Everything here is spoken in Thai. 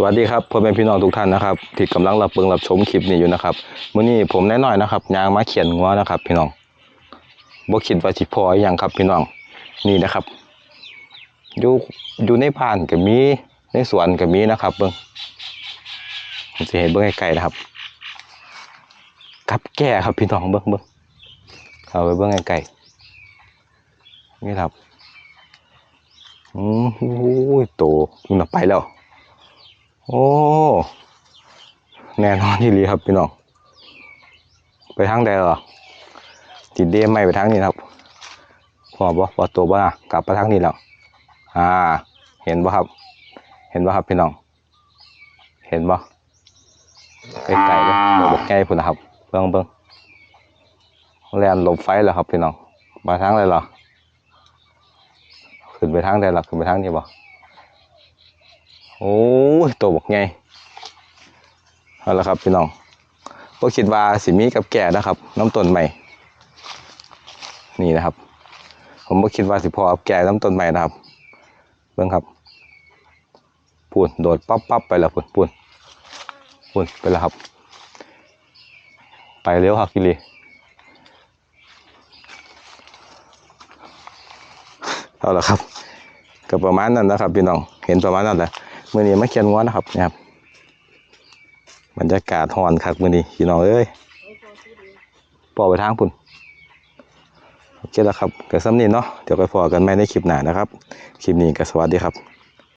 สวัสดีครับพ่อแม่พี่น้องทุกท่านนะครับที่กำลังรับเบิ่งรับชมคลิปนี้อยู่นะครับมื้อนี้ผมแน่น้อยนะครับยางมาเขียนงัวนะครับ พี่น้องบ่คิดว่าสิพออีหยังครับ พี่น้องนี่นะครับ อยู่อยู่ในบ้านก็มีในสวนก็มีนะครับ เบิ่งผมสิให้เบิ่งใกล้ๆนะครับกับแก่ครับพี่น้องเบิ่งเบิ่งเอาไปเบิ่งใกล้ๆนี่ครับอืมโอ้ยโตคุณน่ะไปแล้ว โอ้ แน่นอนที่ลีครับพี่น้อง ไปทางใดเหรอติดเดมไม่ไปทางนี้ครับพอบ่พอตัวบ่กลับไปทางนี้แล้ว อ่า เห็นบ่ครับ เห็นบ่ครับพี่น้อง เห็นบ่ไกลๆเลยเราบอกไงพุ่นนะครับ เบิ่งเบิ่งแลนหลบไฟแล้วครับพี่น้องมาทางใดเหรอขึ้นไปทางใดล่ะขึ้นไปทางนี้บ่ โอ้ยตัวบอกไงเอาละครับพี่น้องก็คิดว่าสิมีกับแก่นะครับ น้ำต้นใหม่ นี่นะครับ ผมก็คิดว่าสิพอกับแก่น้ำต้นใหม่นะครับเบิ่งครับปูนโดดปั๊บปั๊บไปแล้วปูนปูนปูนไปแล้วครับ ไปเร็วครับกิลีเอาละครับก็ประมาณนั้นนะครับพี่น้องเห็นประมาณนั้นแหละ มื่อนี้มาเขียนง้อนะครับนะครับบรรยากาศหอนคักมื่อนี้พี่น้องเอ้ยปอไปทางพุ่นโอเคแล้วครับกับซ้ำนี้เนาะเดี๋ยวไปพอกันใหม่ในคลิปหน้านะครับ คลิปนี้ก็สวัสดีครับ